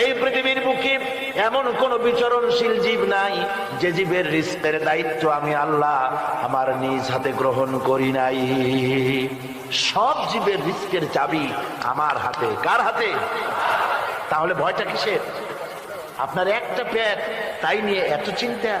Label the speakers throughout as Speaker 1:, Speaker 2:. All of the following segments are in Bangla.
Speaker 1: এই পৃথিবীর বুকে এমন কোন বিচরণশীল জীব নাই, যে জীবের রিস্কের দায়িত্ব আমি আল্লাহ আমার নিজ হাতে গ্রহণ করি নাই। সব জীবের রিস্কের চাবি আমার হাতে। কার হাতে? তাহলে ভয়টা কিসের? আপনার একটা পেট তাই নিয়ে এত চিন্তা?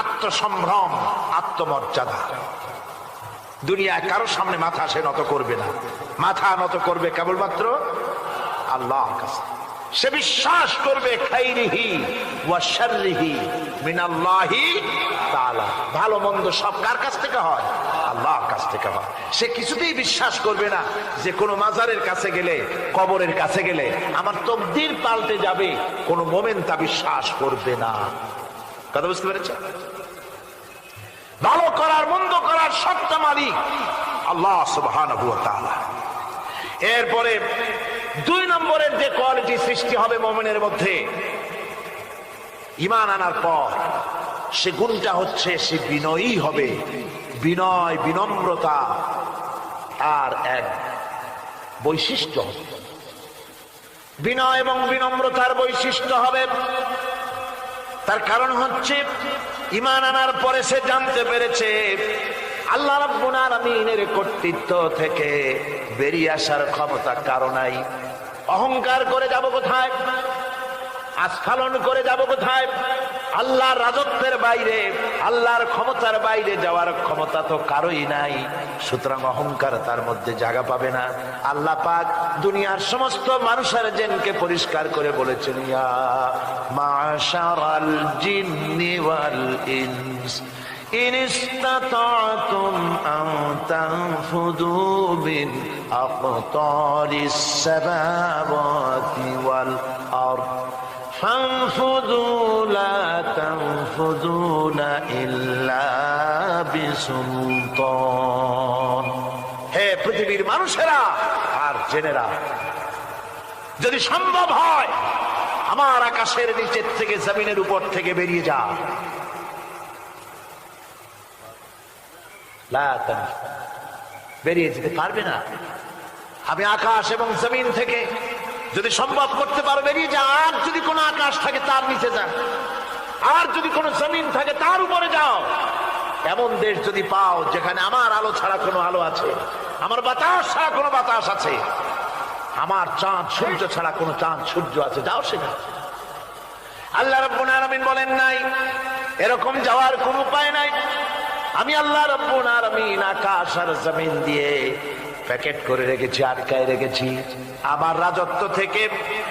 Speaker 1: আত্মসম্ভ্রম, আত্মমর্যাদা। দুনিয়ায় কারোর সামনে মাথা সে নত করবে না। মাথা নত করবে কেবলমাত্র আল্লাহ সে বিশ্বাস করবে, খাইরিহি ওয়া মিনাল্লাহি তাআলা। ভালো মন্দ সব কার কাছ থেকে হয়? আল্লাহর কাছ থেকে হয়। সে কিছুতেই বিশ্বাস করবে না যে কোনো মাজারের কাছে গেলে, কবরের কাছে গেলে আমার তকদির পাল্টে যাবে, কোনো মোমেন তা বিশ্বাস করবে না। কথা বুঝতে পেরেছ? ভালো করার, মন্দ করার সবটা মালিক আল্লাহ সুবহানাহু এরপরে দুই নম্বরের যে কোয়ালিটি সৃষ্টি হবে মোমেনের মধ্যে ইমান আনার পর সে গুণটা হচ্ছে, সে বিনয়ী হবে। বিনয়, বিনম্রতা আর এক বৈশিষ্ট্য। বিনয় এবং বিনম্রতার বৈশিষ্ট্য হবে তার কারণ হচ্ছে ইমান আনার পরে সে জানতে পেরেছে, আল্লাহ রাব্বুল আলামিনের কর্তৃত্ব থেকে বেরিয়ে আসার ক্ষমতা কারও নাই। অহংকার করে যাব কোথায়? আস্ফালন করে যাব কোথায়? আল্লাহর রাজত্বের বাইরে আল্লাহর ক্ষমতার বাইরে যাওয়ার ক্ষমতা তো কারোই নাই সুতরাং অহংকার তার মধ্যে জায়গা পাবে না আল্লাহ পাক দুনিয়ার সমস্ত মানুষের জেনকে পরিষ্কার করে বলেছেন ইয়া মাশারাল জিন্নি ওয়াল ইনস إن استطعتم أن تنفذوا من أقطار السماوات والأرض فانفذوا لا تنفذون إلا بسلطان হে পৃথিবীর মানুষেরা আর জেনেরা যদি সম্ভব হয় আমার আকাশের নিচের থেকে জমিনের উপর থেকে বেরিয়ে যা লা তানফু। বেরিয়ে যেতে পারবে না আমি আকাশ এবং জমিন থেকে যদি সম্ভব করতে পারো যা আর যদি কোনো আকাশ থাকে, তার নিচে যা আর যদি কোনো জমিন থাকে, তার উপরে যাও। এমন দেশ যদি পাও, যেখানে আমার আলো ছাড়া কোনো আলো আছে, আমার বাতাস ছাড়া কোনো বাতাস আছে, আমার চাঁদ, সূর্য ছাড়া কোনো চাঁদ, সূর্য আছে, যাও সেখানে। আল্লাহ রব্বুল আলামিন বলেন, নাই, এরকম যাওয়ার কোনো উপায় নাই। আমি আল্লাহ রব্বুল আলামিন আকাশ আর জমিন দিয়ে প্যাকেট করে রেখেছি, আটকায় রেখেছি। আমার রাজত্ব থেকে,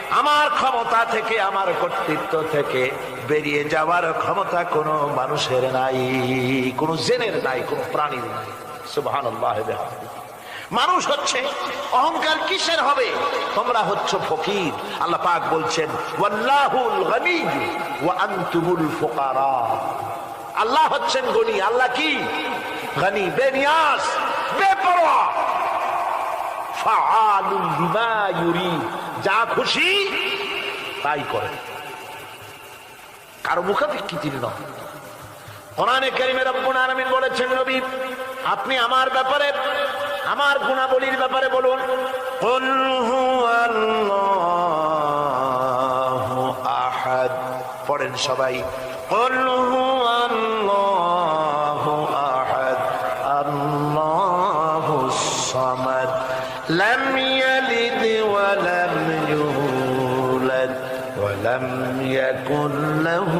Speaker 1: আমার ক্ষমতা থেকে, আমার কর্তৃত্ব থেকে বেরিয়ে যাওয়ার ক্ষমতা কোনো মানুষের নাই, কোনো জেনের নাই, কোনো প্রাণীর নাই। বিহামদিহি। মানুষ হচ্ছে, অহংকার কিসের হবে? তোমরা হচ্ছ ফকির। আল্লাহ পাক বলছেন, ওয়াল্লাহুল গনি ওয়া আনতুমুল ফুকারা আল্লাহ হচ্ছেন গনি, আল্লাহ কি? গনি বেনিয়াস বেপরোয়া। যা খুশি তাই করে। কারও মুখাপেক্ষিতির নয় কোরআনে কারিমে রব্বুল আলামিন বলেছেন নবী আপনি আমার ব্যাপারে আমার গুণাবলীর ব্যাপারে বলুন। কুল হুয়াল্লাহু আহাদ। পড়েন সবাই। لم يكن له